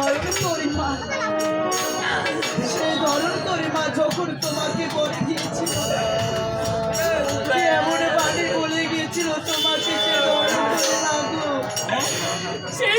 ধরন করিমা সেই ধরন করিমা যখন তোমাকে বলে দিয়েছিল। এমন বাড়ি বলে গিয়েছিল তোমাকে সে ধরন করে লাগো সেই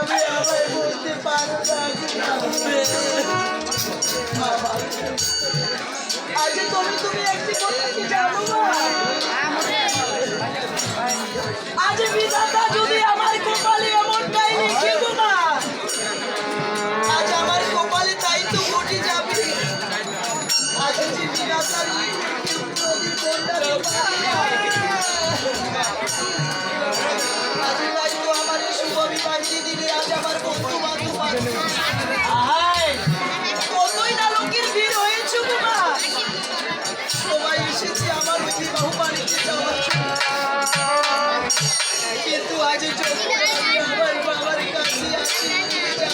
বাবা, আমার কপালে তাই তো ঘটে যাবে। আজ যে বিধাতার শুভ বিবাহিত দিনে আজ আমার বন্ধু বান্ধব কিন্তু আজ চোখ বাবার কাছে আসি